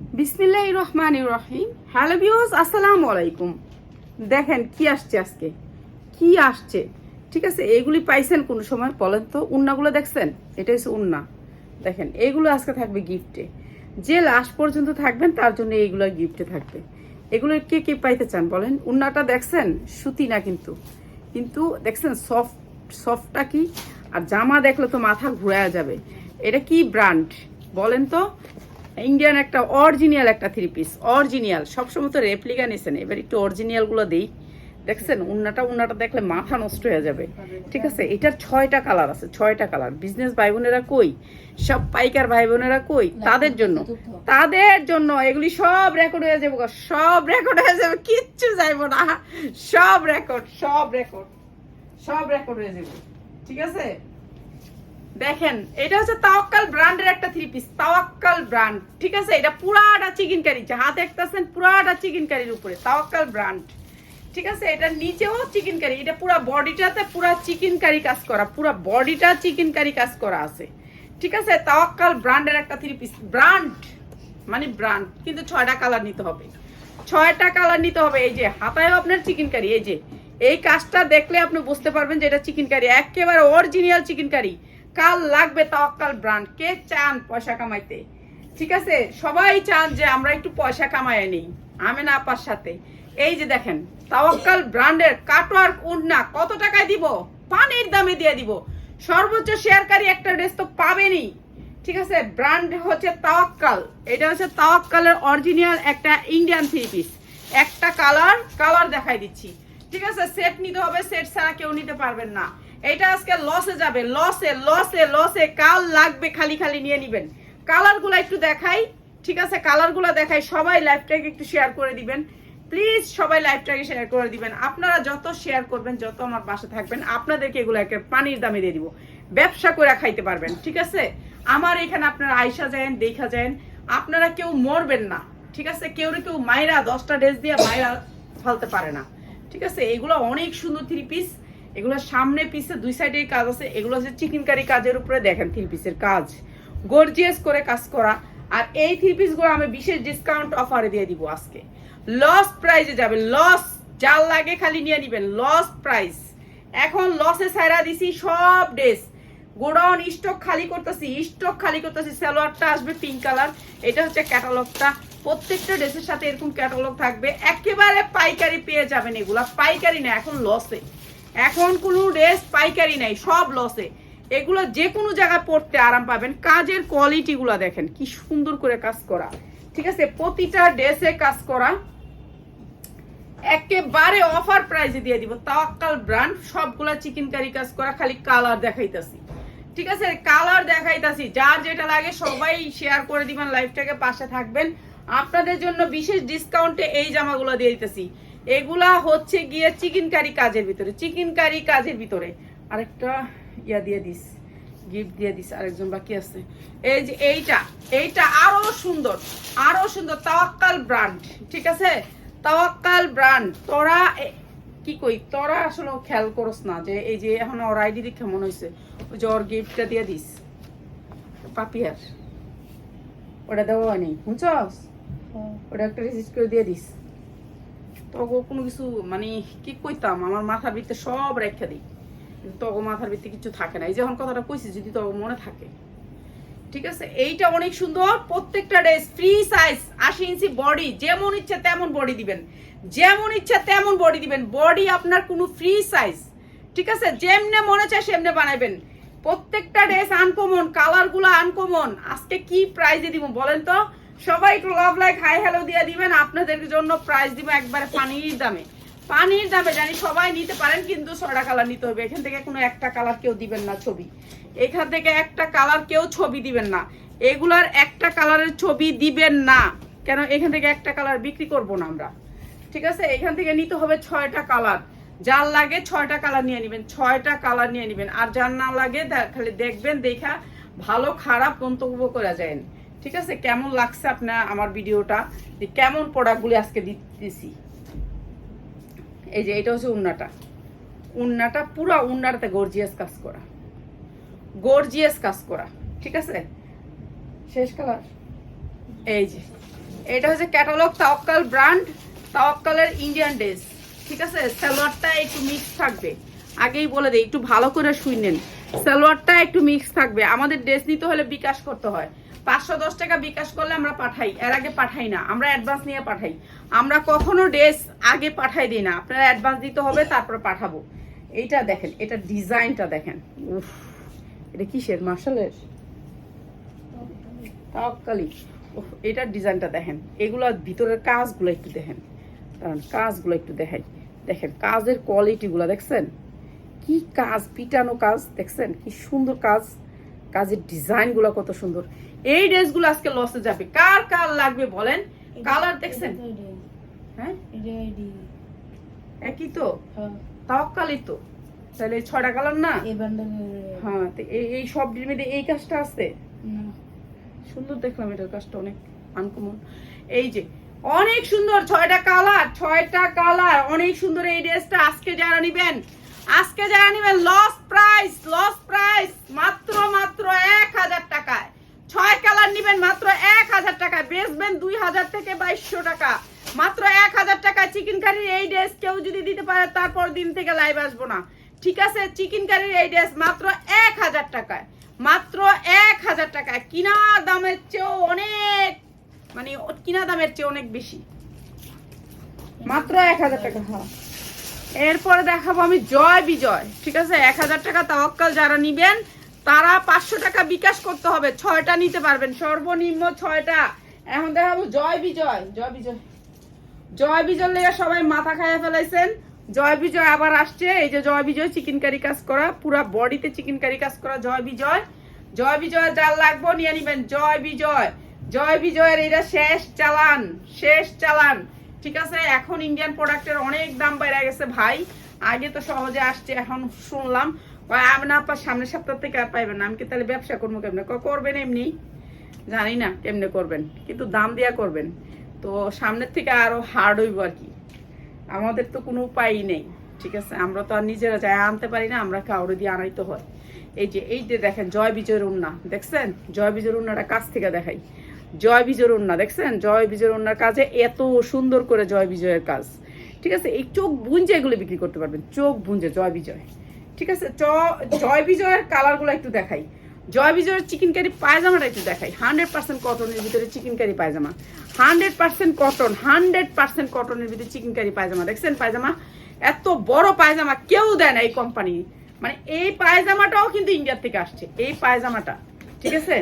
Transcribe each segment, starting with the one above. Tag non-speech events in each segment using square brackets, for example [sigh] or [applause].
বিসমিল্লাহ রহমান রহিম। Hello views আসসালামু আলাইকুম। দেখেন, কি আসছে আজকে? কি আসছে? ঠিক আছে, এগুলি পাইছেন কোন সময়? বলেন তো, উন্নাগুলো দেখছেন? এটা হচ্ছে উন্না। দেখেন এইগুলো আজকে থাকবে গিফটে যে লাস্ট পর্যন্ত থাকবেন, তার জন্য এইগুলো গিফটে থাকবে। এগুলো কে কে পাইতে চান বলেন? উন্নাটা দেখছেন? সুতি না কিন্তু। কিন্তু দেখছেন সফট সফটটা কি? আর জামা দেখলে তো মাথা ঘুরায়া যাবে। এটা কি ব্র্যান্ড বলেন তো। ইন্ডিয়ান একটা অরিজিনাল একটা থ্রি পিস অরিজিনাল সবসময় তো রেপ্লিকা নিছেন এবার একটু অরিজিনালগুলো দিই। দেখছেন? উন্নাটা উন্নাটা দেখলে মাথা নষ্ট হয়ে যাবে। ঠিক আছে? এটার ছয়টা কালার আছে ছয়টা কালার বিজনেস ভাই বোনেরা কই? সব পাইকার ভাই বোনেরা কই? তাদের জন্য। তাদের জন্য এগুলি সব রেকর্ড হয়ে যাবে সব রেকর্ড হয়ে যাবে। কিচ্ছু যাইব না। সব রেকর্ড সব রেকর্ড সব রেকর্ড হয়ে যাবে। ঠিক আছে? দেখেন, এটা হচ্ছে তাওয়াক্কাল ব্র্যান্ডের একটা থ্রি পিস তাওয়াক্কাল ব্র্যান্ড, ঠিক আছে? এটা পুরাটা চিকেন কারি হাত দেখতেছেন পুরাটা চিকেন কারির উপরে, তাওয়াক্কাল ব্র্যান্ড, ঠিক আছে? এটা নিচেও চিকেন কারি এটা পুরা বডিটাতে পুরা চিকেন কারি কাজ করা, পুরা বডিটা চিকেন কারি কাজ করা আছে, ঠিক আছে? তাওয়াক্কাল ব্র্যান্ডের একটা থ্রি পিস ব্র্যান্ড মানে ব্র্যান্ড, কিন্তু ছয়টা কালার নিতে হবে। ছয়টা কালার নিতে হবে, এই যে হাতায় আপনার চিকেন কারি এই যে, এই কাজটা দেখলে আপনি বুঝতে পারবেন যে এটা চিকেন কারি একেবারে অরিজিনাল চিকেন কারি কাল লাগবে তাওয়াক্কাল ব্র্যান্ড কে চান পয়সা কামাইতে? ঠিক আছে? সবাই চান যে আমরা একটু পয়সা কামাই নেই। আমেনা আপার সাথে। এই যে দেখেন তাওয়াক্কাল ব্র্যান্ডের কাটওয়ার্ক উন্না কত টাকায় দিব? পানির দামে দিয়ে দিব। সর্বোচ্চ শেয়ারকারী একটা ড্রেস তো পাবেনই। ঠিক আছে? ব্র্যান্ড হচ্ছে তাওয়াক্কাল। এটা হচ্ছে তাওয়াক্কালের অরিজিনাল একটা ইন্ডিয়ান থ্রি পিস। একটা কালার কালার দেখাই দিচ্ছি। ঠিক আছে? সেট নিতে হবে, সেট ছাড়া কেউ নিতে পারবেন না। এটা আজকে লসে যাবে লসে লসে লসে কাল লাগবে, খালি খালি নিয়ে নিবেন। কালারগুলো একটু দেখাই, ঠিক আছে? কালারগুলো দেখাই, সবাই লাইভটাকে একটু শেয়ার করে দিবেন। প্লিজ সবাই লাইভটাকে শেয়ার করে দিবেন। আপনারা যত শেয়ার করবেন, যত আমার পাশে থাকবেন, আপনাদেরকে এগুলো একটা পানির দামে দিয়ে দিব। ব্যবসা করে খাইতে পারবেন, ঠিক আছে? আমার এখানে আপনারা আইসা যায়েন, দেখা যায়েন, আপনারা কেউ মরবেন না, ঠিক আছে? কেউ কেউ মায়েরা দশটা ড্রেস দিয়ে মায়েরা ফালতে পারে না, ঠিক আছে? এগুলো অনেক সুন্দর থ্রি পিস এগুলো সামনে পিসে দুই সাইডে কাজ আছে। এগুলো হচ্ছে চিকেনকারি কাজের উপরে দেখেন থ্রি পিসের কাজ। গর্জিয়াস করে কাজ করা। আর এই থ্রি পিসগুলো আমি বিশেষ ডিসকাউন্ট অফারে দিয়ে দিব আজকে। লস প্রাইজে যাবে লস যার লাগে খালি নিয়ে নিবেন। লস প্রাইস এখন লসে সাইরা দিছি সব ড্রেস গোডাউন স্টক খালি করতেছি স্টক খালি করতেছি। সালোয়ারটা আসবে পিঙ্ক কালার এটা হচ্ছে ক্যাটালগটা প্রত্যেকটা ড্রেসের সাথে এরকম ক্যাটালগ থাকবে। একেবারে পাইকারি পেয়ে যাবেন এগুলা। পাইকারি না, এখন লসে এখন কোনো ড্রেস পাইকারি নাই, সব লসে এগুলো যে কোনো জায়গায় পড়তে আরাম পাবেন। কাজের কোয়ালিটিগুলো দেখেন, কি সুন্দর করে কাজ করা। ঠিক আছে, প্রতিটা ড্রেসে কাজ করা। একেবারে অফার প্রাইসে দিয়ে দিব। তাওয়াক্কাল ব্র্যান্ড সবগুলা চিকেন কারি কাজ করা, খালি কালার দেখাইতাছি। ঠিক আছে কালার দেখাইতাছি। যার যেটা লাগে সবাই শেয়ার করে দিবেন লাইভটাকে পাশে থাকবেন। আপনাদের জন্য বিশেষ ডিসকাউন্টে এই জামাগুলো দিয়ে দিতেছি। এগুলা হচ্ছে গিয়ে চিকেন কারি কাজের ভিতরে চিকেন কারি কাজের ভিতরে। আরেকটা ইয়া দিয়ে দিস গিফট দিয়ে দিস আরেকজন বাকি আছে। এই যে এইটা এইটা আরও সুন্দর আরও সুন্দর তাওয়াক্কাল ব্র্যান্ড ঠিক আছে? তাওয়াক্কাল ব্র্যান্ড তোরা কি কই তোরা আসলে খেয়াল করস না যে এই যে এখন ওর আইডি দেখে মনে হয়েছে ওই যে ওর গিফটটা দিয়ে দিস। পাপিয়ার ওটা দেওয়া নেই বুঝছস ওটা একটা রেজিস্ট করে দিয়ে দিস। তখন কোনো কিছু মানে কি কইতাম, আমার মাথার ভিতরে সব রেখে দিই। তখন মাথার ভিতরে কিছু থাকে না। এই যখন কথাটা কইছি, যদি তখন মনে থাকে। ঠিক আছে? এইটা অনেক সুন্দর। প্রত্যেকটা ড্রেস ফ্রি সাইজ, আশি ইঞ্চি বডি, যেমন ইচ্ছা তেমন বডি দিবেন। যেমন ইচ্ছা তেমন বডি দিবেন। বডি আপনার কোনো ফ্রি সাইজ। ঠিক আছে? যেমনে মনে চায় সেমনে বানাবেন প্রত্যেকটা ড্রেস আনকমন কালারগুলো আনকমন আজকে কি প্রাইজে দিব বলেন তো? সবাই একটু লাভ লাইক হাই হ্যালো দিয়ে দিবেন, আপনাদের জন্য প্রাইস দিব একবারে পানির দামে। পানির দামে জানি সবাই নিতে পারেন, কিন্তু ছটা কালার নিতে হবে। এখান থেকে কোনো একটা কালার কেউ দিবেন না ছবি। এখান থেকে একটা কালার কেউ ছবি দিবেন না। এগুলার একটা কালারের ছবি দিবেন না। কেন? এখান থেকে একটা কালার বিক্রি করব না আমরা। ঠিক আছে? এখান থেকে নিতে হবে ছয়টা কালার যার লাগে ছয়টা কালার নিয়ে নেবেন, ছয়টা কালার নিয়ে নেবেন। আর যার না লাগে খালি দেখবেন, দেখা ভালো, খারাপ মন্তব্য করা যায়। ঠিক আছে? কেমন লাগছে আপনার আমার ভিডিওটা? যে কেমন প্রোডাক্টগুলি আজকে দিতেছি? এই যে, এটা হচ্ছে উন্নাটা। উন্নাটা পুরো উন্নাটাতে গর্জিয়াস কাজ করা। গর্জিয়াস কাজ করা। ঠিক আছে? শেষ কালার? এই যে। এটা হচ্ছে ক্যাটালগ তাওয়াক্কাল ব্র্যান্ড তাওয়াক্কালের ইন্ডিয়ান ড্রেস ঠিক আছে? সালোয়ারটা একটু মিক্স থাকবে। আগেই বলে দেই, একটু ভালো করে শুনেন। সালোয়ারটা একটু মিক্স থাকবে। আমাদের ড্রেস নিতে হলে বিকাশ করতে হয়। পাঁচশো দশ টাকা বিকাশ করলে আমরা পাঠাই এর আগে পাঠাই না আমরা অ্যাডভান্স নিয়ে পাঠাই। আমরা কখনো ড্রেস আগে পাঠাই দিই না আপনারা অ্যাডভান্স দিতে হবে তারপর পাঠাবো। এইটা দেখেন এটা ডিজাইনটা দেখেন। উফ এটা কিসের মার্শালের? তাওয়াক্কালি উফ, এটার ডিজাইনটা দেখেন এগুলোর ভিতরের কাজগুলো একটু দেখেন। কারণ কাজগুলো একটু দেখাই। দেখেন কাজের কোয়ালিটিগুলো দেখছেন? কি কাজ পিটানো কাজ দেখছেন? কি সুন্দর কাজ। কাজের ডিজাইনগুলো কত সুন্দর। এই ড্রেসগুলো আজকে লসে যাবে। কার কার লাগবে বলেন? কালার দেখছেন? হ্যাঁ? একই তো? তাওয়াক্কালি তো। তাহলে ছয়টা কালার না? হ্যাঁ এই সব মধ্যে এই কাজটা আছে? সুন্দর দেখলাম এটার কাজটা অনেক আনকমন এই যে অনেক সুন্দর ছয়টা কালার ছয়টা কালার অনেক সুন্দর এই ড্রেসটা আজকে যারা নিবেন আজকে যারা নিবেন লস প্রাইস লস প্রাইস মাত্র মাত্র এক হাজার টাকায়। ছয় কালার নিবেন, মাত্র এক হাজার টাকায়। বেচবেন দুই হাজার থেকে বাইশশো টাকা। মাত্র এক হাজার টাকায় চিকেন কারির এই ড্রেস কেউ যদি দিতে পারে, তারপর দিন থেকে লাইভ আসব না। ঠিক আছে? চিকেন কারির এই ড্রেস মাত্র এক হাজার টাকায়। মাত্র এক হাজার টাকায়। কিনা দামের চেয়েও অনেক মানে কিনা দামের চেয়ে অনেক বেশি। মাত্র এক হাজার টাকা হ্যাঁ। এরপরে দেখাবো আমি জয় বিজয়, ঠিক আছে? এক হাজার টাকা তাওয়াক্কাল যারা নিবেন, তারা পাঁচশো টাকা বিকাশ করতে হবে। ছয়টা নিতে পারবেন, সর্বনিম্ন ছয়টা। এখন দেখাবো জয় বিজয় জয় বিজয়। জয় বিজয় লেগে সবাই মাথা খাইয়া ফেলাইছেন। জয় বিজয় আবার আসছে, এই যে জয় বিজয় চিকেন কারি কাজ করা, পুরা বডিতে চিকেন কারি কাজ করা, জয় বিজয়। জয় বিজয় যার লাগবো, নিয়ে নিবেন জয় বিজয়। জয় বিজয়ের এটা শেষ চালান শেষ চালান। ঠিক আছে? এখন ইন্ডিয়ান প্রোডাক্টের অনেক দাম বেড়ে গেছে ভাই। আগে তো সহজে আসছে এখন শুনলাম। কয়, না আপনার সামনের সপ্তাহ থেকে আর পাইবেন না। আমি কি তাহলে ব্যবসা করব কেমনে? করবেন এমনি? জানি না কেমনে করবেন। কিন্তু দাম দিয়া করবেন। তো সামনের থেকে আরও হার্ড হইব আর কি। আমাদের তো কোনো উপায়ই নেই ঠিক আছে? আমরা তো আর নিজেরা যাই আনতে পারি না আমরা কাউরে দিয়ে আনাইতে হয়। এই যে এই যে দেখেন জয় বিজয়ের উন্না দেখছেন? জয় বিজয়ের উন্নাটা কাছ থেকে দেখাই। জয় বিজয়ের উন্না দেখছেন? জয় বিজয়ের উন্নার কাজে এত সুন্দর করে জয় বিজয়ের কাজ। ঠিক আছে? এই চোখ বুঞ্জে এগুলো বিক্রি করতে পারবেন। চোখ বুঞ্জে, জয় বিজয়। ঠিক আছে? জয় বিজয়ের কালারগুলো একটু দেখাই। জয় বিজয়ের চিকেন কারি পায়জামাটা একটু দেখাই। হান্ড্রেড পার্সেন্ট কটনের ভিতরে চিকেন কারি পায়জামা। Hundred percent cotton hundred percent কটনের ভিতরে চিকেন কারি পায়জামা। দেখছেন পায়জামা? এত বড় পায়জামা কেউ দেয় না এই কোম্পানি মানে এই পায়জামাটাও কিন্তু ইন্ডিয়ার থেকে আসছে। এই পায়জামাটা। ঠিক আছে?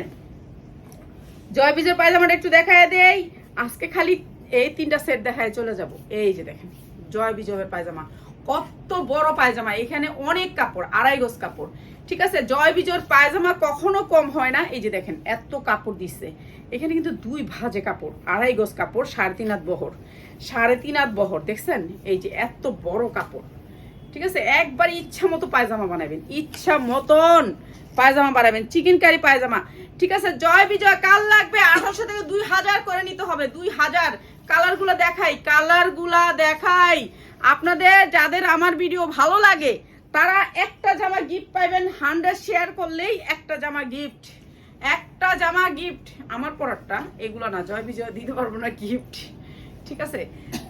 জয় বিজয় পায়জামাটা একটু দেখায় দেই। আজকে খালি এই তিনটা সেট দেখায় চলে যাব। এই যে দেখেন জয় বিজয়ের পায়জামা। কত বড় পায়জামা। এখানে অনেক কাপড়, আড়াই গজ কাপড়। ঠিক আছে জয় বিজয়ের পায়জামা কখনো কম হয় না। এই যে দেখেন, এত কাপড় দিচ্ছে এখানে কিন্তু দুই ভাজে কাপড়, আড়াই গজ কাপড়, সাড়ে তিন হাত বহর। সাড়ে তিন হাত বহর, দেখছেন? এই যে এত বড় কাপড়। ঠিক আছে? একবার ইচ্ছা মতো পায়জামা বানাবেন। ইচ্ছা মতন পায়জামা বানাবেন। চিকেন কারি পায়জামা। ঠিক আছে? জয় বিজয়, কাল লাগবে। আঠারোশো থেকে দুই হাজার করে নিতে হবে। দুই হাজার। কালারগুলা দেখাই। কালারগুলা দেখাই। আপনাদের, যাদের আমার ভিডিও ভালো লাগে, তারা একটা জামা গিফট পাইবেন। হান্ড্রেড শেয়ার করলেই একটা জামা গিফট একটা জামা গিফট আমার পরারটা, এগুলো না, জয় বিজয় দিতে পারব না গিফট ঠিক আছে?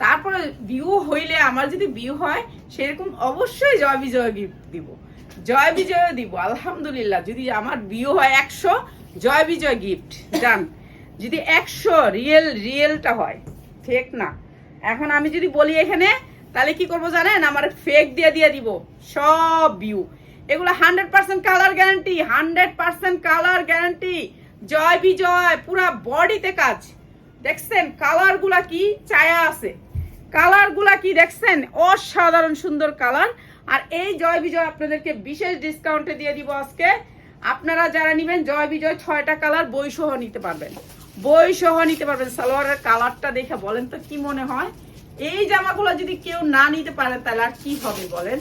তারপরে বিউ হইলে আমার যদি বিউ হয়, সেরকম অবশ্যই জয় বিজয় গিফট দিব। জয় বিজয় দিব, আলহামদুলিল্লাহ। যদি আমার বিউ হয় একশো, জয় বিজয় গিফট জান যদি একশো রিয়েল রিয়েলটা হয় ফেক না? এখন আমি যদি বলি এখানে, তাহলে কি করব জানেন? আমার ফেক দিয়ে দিয়ে দিব, সব ভিউ এগুলো hundred percent colour guarantee hundred percent colour guarantee Joy Bijoy, পুরা বডিতে কাজ। দেখছেন কালারগুলা কি চায়া আছে। কালারগুলা কি দেখছেন? অসাধারণ সুন্দর কালার। আর এই জয় বিজয় আপনাদেরকে বিশেষ ডিসকাউন্টে দিয়ে দিব আজকে। আপনারা যারা নিবেন, জয় বিজয় ছয়টা কালার বই সহ নিতে পারবেন। বই সহ নিতে পারবেন। সালোয়ারের কালারটা দেখে বলেন তো কি মনে হয়? এই জামাগুলো যদি কেউ না নিতে পারে, তাহলে আর কি হবে বলেন?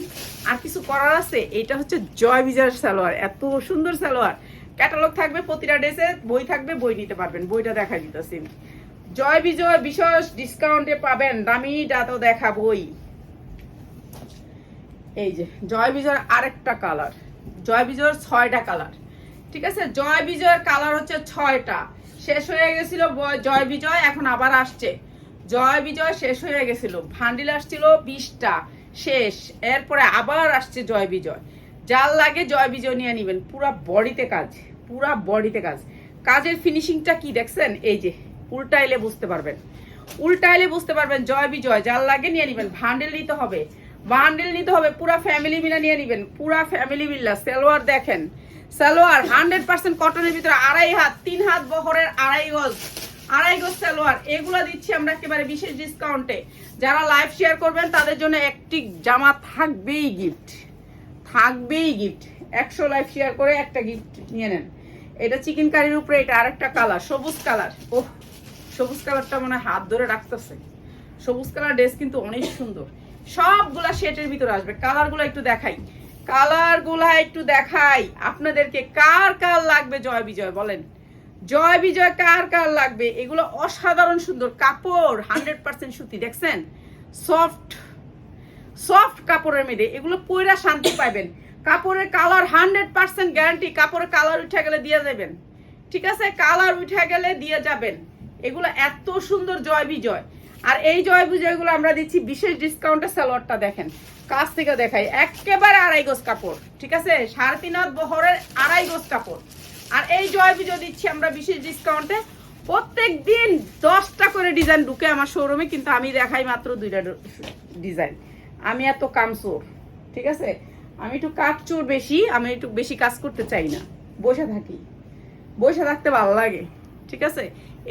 আর কিছু করার আছে? এটা হচ্ছে জয় বিজয়ের সালোয়ার। এত সুন্দর সালোয়ার। ক্যাটালগ থাকবে প্রতিটা ড্রেসে, বই থাকবে, বই নিতে পারবেন। বইটা দেখা দিতেছি জয় বিজয় বিশেষ ডিসকাউন্টে পাবেন। দামিটা তো দেখাবই। এই যে, জয় বিজয়ের আরেকটা কালার জয় বিজয়ের ছয়টা কালার ঠিক আছে? জয় বিজয়ের কালার হচ্ছে ছয়টা। শেষ হয়ে গেছিল জয় বিজয়, এখন আবার আসছে। জয় বিজয় শেষ হয়ে গেছিল। ভান্ডিল আসছিল বিশটা। শেষ। এরপরে আবার আসছে জয় বিজয়। যার লাগে জয় বিজয় নিয়ে নিবেন। পুরা বডিতে কাজ। পুরা বডিতে কাজ। কাজের ফিনিশিংটা কি দেখছেন? এই যে উল্টাইলে বুঝতে পারবেন। উল্টাইলে বুঝতে পারবেন, জয় বিজয়, যার লাগে নিয়ে নিবেন। ভান্ডেল নিতে হবে। বান্ডেল নিতে হবে, পুরা ফ্যামিলি মিলে নিয়ে নিবেন। পুরা ফ্যামিলি মিল্লা, সালোয়ার দেখেন। সালোয়ার হান্ড্রেড পার্সেন্ট কটনের ভিতরে আড়াই হাত, তিন হাত বহরের আড়াই গজ আড়াই গজ সালোয়ার। এগুলো দিচ্ছি আমরা একেবারে বিশেষ ডিসকাউন্টে যারা লাইভ শেয়ার করবেন, তাদের জন্য একটি জামা থাকবেই গিফট থাকবেই গিফট একশো লাইভ শেয়ার করে একটা গিফট নিয়ে নেন। এটা চিকেন কারির উপরে, এটা আরেকটা কালার সবুজ কালার ওহ সবুজ কালারটা মনে হাত ধরে রাখতেছে সবুজ কালার ড্রেস কিন্তু অনেক সুন্দর। সবগুলা শেটের ভিতরে আসবে। কালারগুলো একটু দেখাই। কালারগুলা একটু দেখাই। আপনাদেরকে কার কার লাগবে জয় বিজয় বলেন? জয় বিজয় কার কার লাগবে? এগুলো অসাধারণ সুন্দর কাপড় হান্ড্রেড পার্সেন্ট সুতি, দেখছেন? সফট সফট কাপড়ের মেয়েদের। এগুলো পয়রা শান্তি পাইবেন। কাপড়ের কালার হান্ড্রেড পার্সেন্ট গ্যারান্টি কাপড়ের কালার উঠে গেলে দিয়ে দেবেন ঠিক আছে? কালার উঠে গেলে দিয়ে যাবেন। এগুলো এত সুন্দর জয় বিজয়। আর এই জয় বিজয়গুলো আমরা দিচ্ছি বিশেষ ডিসকাউন্টে সালোয়ারটা দেখেন। কাছ থেকে দেখাই। একেবারে আড়াই গোজ কাপড়, ঠিক আছে? সাড়ে তিন হাত বহরের আড়াই গোজ কাপড়। আর এই জয় বিজয় দিচ্ছি আমরা বিশেষ ডিসকাউন্টে প্রত্যেক দিন দশটা করে ডিজাইন ঢুকে আমার শোরুমে কিন্তু আমি দেখাই মাত্র দুইটা ডিজাইন আমি এত কামচোর, ঠিক আছে? আমি একটু কাজ চোর বেশি, আমি একটু বেশি কাজ করতে চাই না। বসে থাকি। বসে থাকতে ভালো লাগে। ঠিক আছে?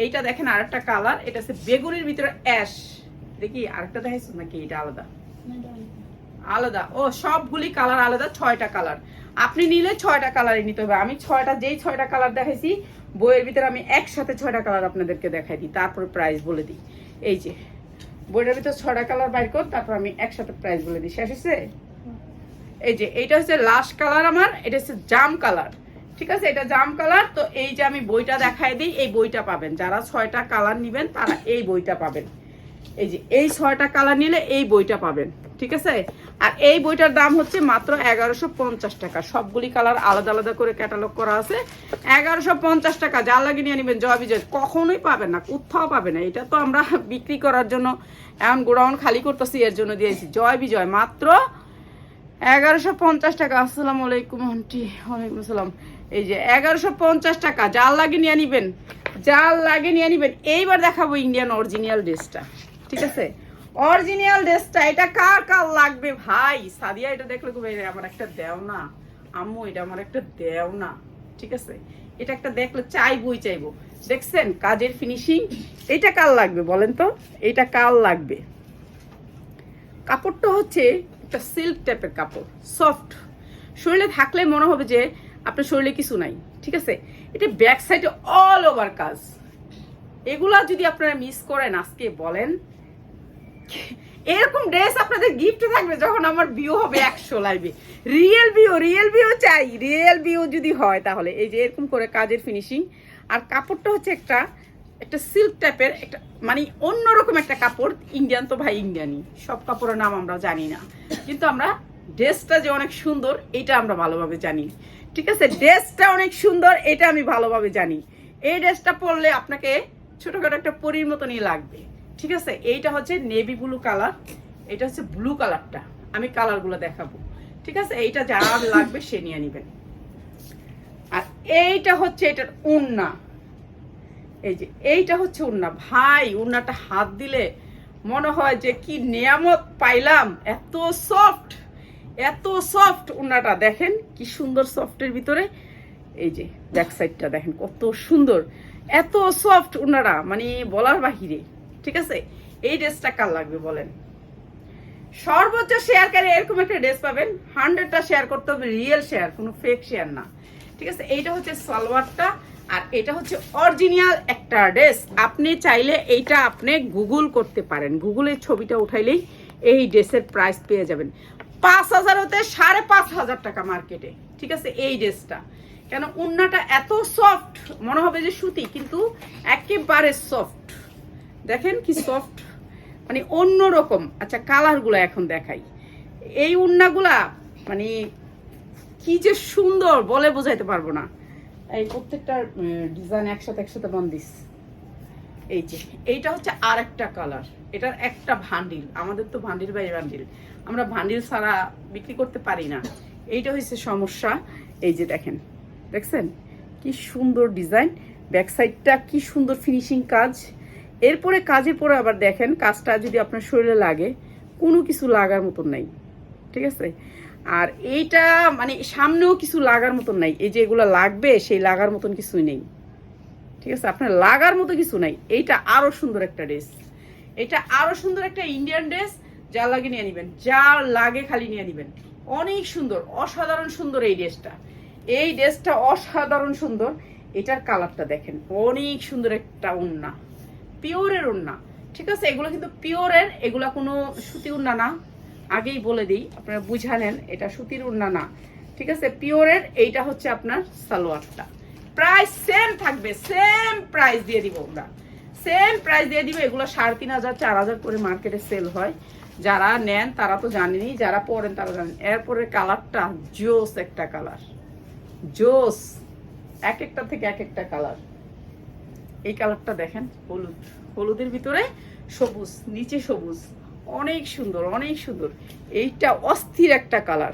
এইটা দেখেন আরেকটা কালার এটা হচ্ছে বেগুনের ভিতরে অ্যাশ দেখি আরেকটা দেখাইছো নাকি এটা আলাদা? আলাদা। ও সবগুলি কালার আলাদা ছয়টা কালার আপনি নিলে ছয়টা কালারই নিতে হবে। আমি ছয়টা যেই ছয়টা কালার দেখাইছি বইয়ের ভিতরে আমি একসাথে ছয়টা কালার আপনাদেরকে দেখাই দিই। তারপর প্রাইস বলে দিই। এই যে বইটার ভিতরে ছয়টা কালার বাইর কর তারপর আমি একসাথে প্রাইস বলে দিই। শেষ হয়েছে? এই যে এইটা হচ্ছে লাস্ট কালার আমার এটা হচ্ছে জাম কালার ঠিক আছে? এটা জাম কালার, তো এই যে আমি বইটা দেখাই দিই, এই বইটা পাবেন। যারা ছয়টা কালার নিবেন, তারা এই বইটা পাবেন। এই যে, এই ছয়টা কালার নিলে এই বইটা পাবেন, ঠিক আছে? আর এই বইটার দাম হচ্ছে মাত্র এগারোশো পঞ্চাশ টাকা। সবগুলি কালার আলাদা আলাদা করে ক্যাটালগ করা আছে। এগারোশো পঞ্চাশ টাকা যা লাগে নিয়ে নেবেন, জয় বিজয়। কখনোই পাবেন না, কোথাও পাবে না। এটা তো আমরা বিক্রি করার জন্য এমন গোডাউন খালি করতেছি, এর জন্য দিয়েছি। জয় বিজয়, মাত্র এগারোশো পঞ্চাশ টাকা। আসসালামু আলাইকুম, আন্টি। ওয়ালাইকুম আসসালাম। এই যে এগারোশো পঞ্চাশ টাকা জাল লাগে নিয়ে নিবেন জাল লাগে নিয়ে নিবেন, এইবার দেখাবো ইন্ডিয়ান অরিজিনাল ড্রেসটা ঠিক আছে? অরিজিনাল ড্রেসটা এটা কার কার লাগবে ভাই? সাদিয়া এটা দেখলে আমার একটা দেও না, আম্মু এটা আমার একটা দেও না, ঠিক আছে? এটা একটা দেখলে চাইবই চাইব। দেখছেন কাজের ফিনিশিং এটা কার লাগবে বলেন তো? এটা কার লাগবে? কাপড়টা হচ্ছে একটা সিল্ক টাইপের কাপড় সফট শরীরে থাকলে মনে হবে যে আপনার শরীরে কিছু নাই, ঠিক আছে? এটা ব্যাক সাইডে অল ওভার কাজ। এগুলা যদি আপনারা মিস করেন, আজকে বলেন, এরকম ড্রেস আপনাদের গিফট থাকবে যখন আমার ভিউ হবে একশো লাইভে রিয়েল ভিউ রিয়েল ভিউ চাই রিয়েল ভিউ যদি হয় তাহলে। এই যে এরকম করে কাজের ফিনিশিং আর কাপড়টা হচ্ছে একটা একটা সিল্ক টাইপের একটা মানে অন্যরকম একটা কাপড় ইন্ডিয়ান তো ভাই ইন্ডিয়ানই সব কাপড়ের নাম আমরা জানি না। কিন্তু আমরা ড্রেসটা যে অনেক সুন্দর, এটা আমরা ভালোভাবে জানি। ঠিক আছে? ড্রেসটা অনেক সুন্দর, এটা আমি ভালোভাবে জানি। এই ড্রেসটা পরলে আপনাকে ছোটখাটো একটা পরীর মতনই লাগবে। ঠিক আছে? এইটা হচ্ছে নেভি ব্লু কালার এটা হচ্ছে ব্লু কালারটা আমি কালারগুলো দেখাবো। ঠিক আছে? এইটা যার লাগবে সে নিয়ে নেবেন। আর এইটা হচ্ছে এটার উন্না এই যে, এইটা হচ্ছে উন্না ভাই উন্নাটা হাত দিলে মনে হয় যে কি নিয়ামত পাইলাম, এত সফট এত সফট উন্নাটা দেখেন কি সুন্দর সফটের ভিতরে। এই যে ব্যাক সাইডটা দেখেন কত সুন্দর। এত সফট উন্নাটা মানে বলার বাহিরে, ঠিক আছে? এই ড্রেসটা কার লাগবে বলেন? সর্বোচ্চ শেয়ারকারী এরকম একটা ড্রেস পাবেন। হান্ড্রেডটা শেয়ার করতে হবে রিয়েল শেয়ার কোনো ফেক শেয়ার না। ঠিক আছে? এইটা হচ্ছে সালোয়ারটা, আর এটা হচ্ছে অরিজিনাল একটা ড্রেস। আপনি চাইলে এইটা আপনি গুগল করতে পারেন। গুগলের ছবিটা উঠাইলেই এই ড্রেসের প্রাইস পেয়ে যাবেন। পাঁচ হাজার হতে সাড়ে পাঁচ হাজার টাকা মার্কেটে ঠিক আছে? এই ড্রেসটা। কেন, উন্নাটা এত সফট মনে হবে যে সুতি, কিন্তু একেবারে সফট দেখেন কি সফট মানে অন্যরকম। আচ্ছা কালারগুলো এখন দেখাই। এই উন্নাগুলা মানে কি যে সুন্দর, বলে বোঝাইতে পারব না। এই প্রত্যেকটা ডিজাইন একসাথে একসাথে বান্দিস এই যে, এইটা হচ্ছে আর একটা কালার এটার একটা ভান্ডিল। আমাদের তো ভান্ডিল বাই ভান্ডিল। আমরা ভান্ডিল ছাড়া বিক্রি করতে পারি না। এইটা হচ্ছে সমস্যা। এই যে দেখেন, দেখছেন? কি সুন্দর ডিজাইন। ব্যাক সাইডটা কি সুন্দর ফিনিশিং কাজ। এরপরে কাজের পরে আবার দেখেন, কাজটা যদি আপনার শরীরে লাগে, কোনো কিছু লাগার মতন নাই। ঠিক আছে? আর এইটা মানে সামনেও কিছু লাগার মতন নাই। এই যে এগুলো লাগবে, সেই লাগার মতন কিছুই নেই। ঠিক আছে? আপনার লাগার মতো কিছু নাই। এইটা আরও সুন্দর একটা ড্রেস। এটা আরও সুন্দর একটা ইন্ডিয়ান ড্রেস। যা লাগে নিয়ে নিবেন, যা লাগে খালি নিয়ে নিবেন। অনেক সুন্দর, অসাধারণ সুন্দর এই ড্রেসটা। এই ড্রেসটা অসাধারণ সুন্দর। এটার কালারটা দেখেন, অনেক সুন্দর একটা ওন্না পিওরের ওন্না ঠিক আছে, এগুলো কিন্তু পিওরের, এগুলা কোনো সুতি উন্না না। আগেই বলে দিই, আপনারা বুঝা নেন এটা সুতির উন্না না। ঠিক আছে, পিওরের, এইটা হচ্ছে আপনার সালোয়ারটা। প্রাইস সেম থাকবে, সেম প্রাইস দিয়ে দিব আমরা। সেম প্রাইস দিয়ে দিব, এগুলো সাড়ে তিন হাজার, চার হাজার করে মার্কেটে সেল হয়। যারা নেন, তারা তো জানেনই যারা পরেন তারা জানেন। এরপরে কালারটা জোস একটা কালার। জোস, এক একটা থেকে এক একটা কালার। এই কালারটা দেখেন, হলুদ। হলুদের ভিতরে সবুজ, নিচে সবুজ। অনেক সুন্দর অনেক সুন্দর। এইটা অস্থির একটা কালার।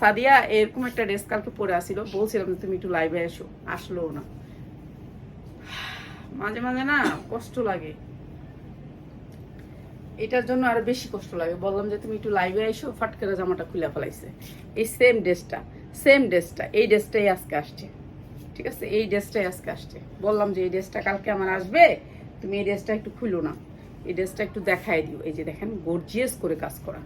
সাদিয়া, এরকম একটা ড্রেস কালকে পরে আসিল। বলছিলাম যে, তুমি একটু লাইভে এসো আসলো না। [sighs] মাঝে মাঝে না কষ্ট লাগে। এটার জন্য আরও বেশি কষ্ট লাগে। বললাম যে তুমি একটু লাইভে এসো ফাট করে জামাটা খুলে ফেলাইছে। এই সেম ড্রেসটা সেম ড্রেসটা এই ড্রেসটাই আজকে আসছে। ঠিক আছে? এই ড্রেসটাই আজকে আসছে। বললাম যে এই ড্রেসটা কালকে আমার আসবে, তুমি এই ড্রেসটা একটু খুলো না। এই ড্রেসটা একটু দেখাই দিও। এই যে দেখেন গর্জিয়াস করে কাজ করা।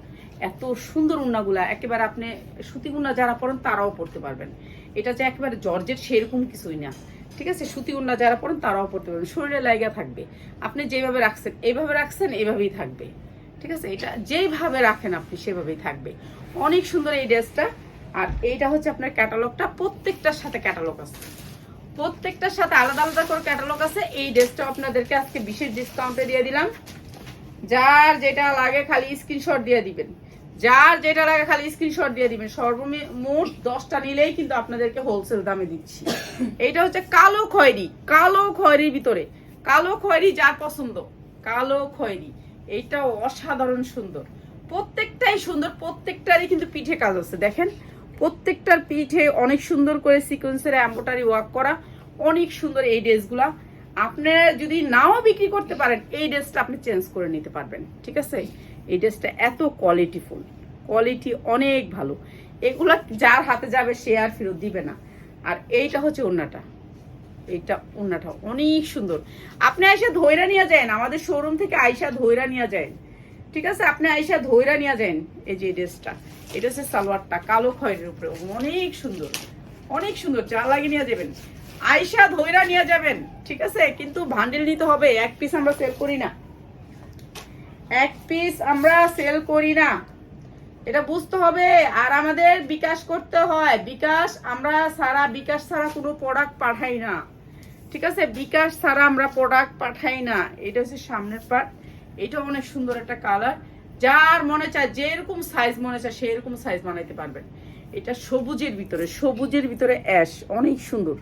এত সুন্দর উন্নাগুলা, একেবারে আপনি সুতি উন্না যারা পড়েন তারাও পড়তে পারবেন। এটা যে একেবারে জর্জের সেরকম কিছুই না। ঠিক আছে? সুতি উন্না যারা পড়েন তারাও পড়তে পারবেন শরীরে লাইগা থাকবে। আপনি যেভাবে রাখছেন এইভাবে রাখছেন এইভাবেই থাকবে। ঠিক আছে? এটা যেইভাবে রাখেন আপনি, সেভাবেই থাকবে। অনেক সুন্দর এই ড্রেসটা। আর এইটা হচ্ছে আপনার ক্যাটালগটা। প্রত্যেকটার সাথে ক্যাটালগ আছে। প্রত্যেকটার সাথে আলাদা আলাদা করে ক্যাটালগ আছে। এই ড্রেসটা আপনাদেরকে আজকে বিশেষ ডিসকাউন্টে দিয়ে দিলাম। যার যেটা লাগে খালি স্ক্রিনশট দিয়ে দিবেন। যার যেটা লাগে খালি স্ক্রিনশট দিয়ে দিবেন। সর্বমোট দশটা নিলেই কিন্তু আপনাদেরকে হোলসেল দামে দিচ্ছি। এইটা হচ্ছে কালো খয়েরি, কালো খয়েরির ভিতরে। কালো খয়েরি যার পছন্দ, কালো খয়েরি। এইটাও অসাধারণ সুন্দর। প্রত্যেকটাই সুন্দর, প্রত্যেকটারই কিন্তু পিঠে কাজ আছে। দেখেন, প্রত্যেকটার পিঠে অনেক সুন্দর করে সিকোয়েন্সের এম্বোটারি ওয়ার্ক করা, অনেক সুন্দর এই ড্রেসগুলা আপনি যদি নাও বিক্রি করতে পারেন, এই ড্রেসটা আপনি চেঞ্জ করে নিতে পারবেন, ঠিক আছে? এই ড্রেসটা এত কোয়ালিটিফুল কোয়ালিটি অনেক ভালো। এগুলা যার হাতে যাবে, সে আর ফেরত দিবে না। আর এইটা হচ্ছে ওন্নাটা এইটা ওন্নাটা অনেক সুন্দর। আপনি আইসা ধৈরা নিয়ে যান আমাদের শোরুম থেকে আইসা ধৈরা নিয়ে যান ঠিক আছে? আপনি আইসা ধৈরা নিয়ে যান এই যে ড্রেসটা। এটা হচ্ছে সালোয়ারটা, কালো খয়ের উপরে। অনেক সুন্দর। অনেক সুন্দর। যা লাগে নিয়ে যাবেন। আইসা ধৈরা নিয়ে যাবেন, ঠিক আছে? কিন্তু ভান্ডেল নিতে হবে, এক পিস আমরা সেল করি না। এক পিস আমরা সেল করি না। এটা বুঝতে হবে, আর আমাদের বিকাশ করতে হয়। বিকাশ আমরা সারা, বিকাশ ছাড়া কোনো প্রোডাক্ট পাঠাই না। ঠিক আছে? বিকাশ ছাড়া আমরা প্রোডাক্ট পাঠাই না। এটা হচ্ছে সামনের পার্ট এটা অনেক সুন্দর একটা কালার যার মনে চায়, যেরকম সাইজ মনে চায়, সেরকম সাইজ বানাইতে পারবেন। এটা সবুজের ভিতরে সবুজের ভিতরে অ্যাশ অনেক সুন্দর।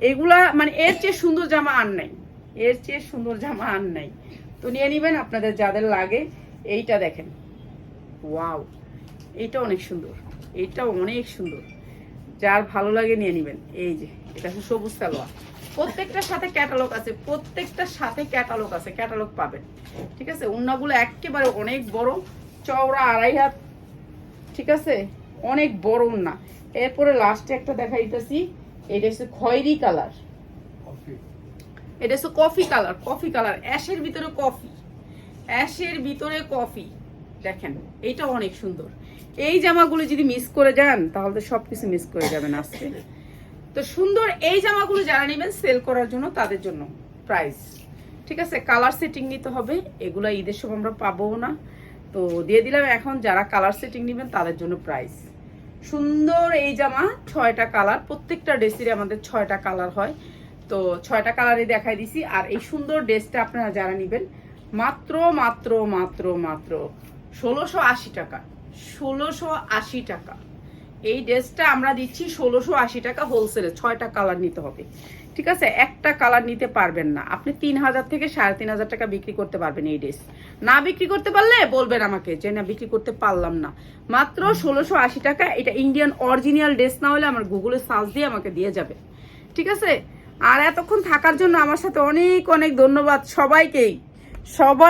এগুলা মানে এর চেয়ে সুন্দর জামা আর নাই। এর চেয়ে সুন্দর জামা আর নাই। তো নিয়ে নিবেন, আপনাদের যাদের লাগে, এইটা দেখেন। ওয়াও এইটা অনেক সুন্দর। এইটা অনেক সুন্দর। যার ভালো লাগে নিয়ে নিবেন। এই যে, এটা হচ্ছে সবুজ সালোয়ার। প্রত্যেকটার সাথে ক্যাটালগ আছে, প্রত্যেকটার সাথে ক্যাটালগ আছে, ক্যাটালগ পাবেন। ঠিক আছে? উন্নাগুলো একেবারে অনেক বড়, চওড়া আড়াই হাত। ঠিক আছে? অনেক বড় উন্না। এরপরে লাস্টে একটা দেখা দিতেছি এটা হচ্ছে খয়েরি কালার। এটা হচ্ছে কফি কালার কফি কালার। অ্যাশের ভিতরে কফি। অ্যাশের ভিতরে কফি। দেখেন এইটা অনেক সুন্দর। এই জামাগুলো যদি মিস করে যান তাহলে তো সবকিছু মিস করে যাবেন আজকে। তো সুন্দর এই জামাগুলো যারা নেবেন সেল করার জন্য তাদের জন্য প্রাইস ঠিক আছে কালার সেটিং নিতে হবে। এগুলা ঈদের সময় আমরা পাবো না। তো দিয়ে দিলাম এখন যারা কালার সেটিং নেবেন তাদের জন্য প্রাইস সুন্দর এই জামা, ছয়টা কালার, প্রত্যেকটা ড্রেসের আমাদের ছয়টা কালার হয়। তো ছয়টা কালারে দেখাই দিছি, আর এই সুন্দর ড্রেসটা আপনারা যারা নেবেন, মাত্র মাত্র মাত্র মাত্র ষোলোশো আশি টাকা, ষোলোশো আশি টাকা। এই ড্রেসটা আমরা দিচ্ছি ষোলোশো আশি টাকা হোলসেলে ছয়টা কালার নিতে হবে। ঠিক আছে? একটা কালার নিতে পারবেন না। আপনি তিন হাজার থেকে সাড়ে তিন হাজার টাকা বিক্রি করতে পারবেন এই ড্রেস না বিক্রি করতে পারলে বলবেন আমাকে যে, না, বিক্রি করতে পারলাম না। মাত্র ষোলোশো আশি টাকা, এটা ইন্ডিয়ান অরিজিনাল ড্রেস না হলে আমার গুগলে সার্চ দিয়ে আমাকে দিয়ে যাবে। ঠিক আছে? আর এতক্ষণ থাকার জন্য আমার সাথে অনেক অনেক ধন্যবাদ সবাইকেই। সবাই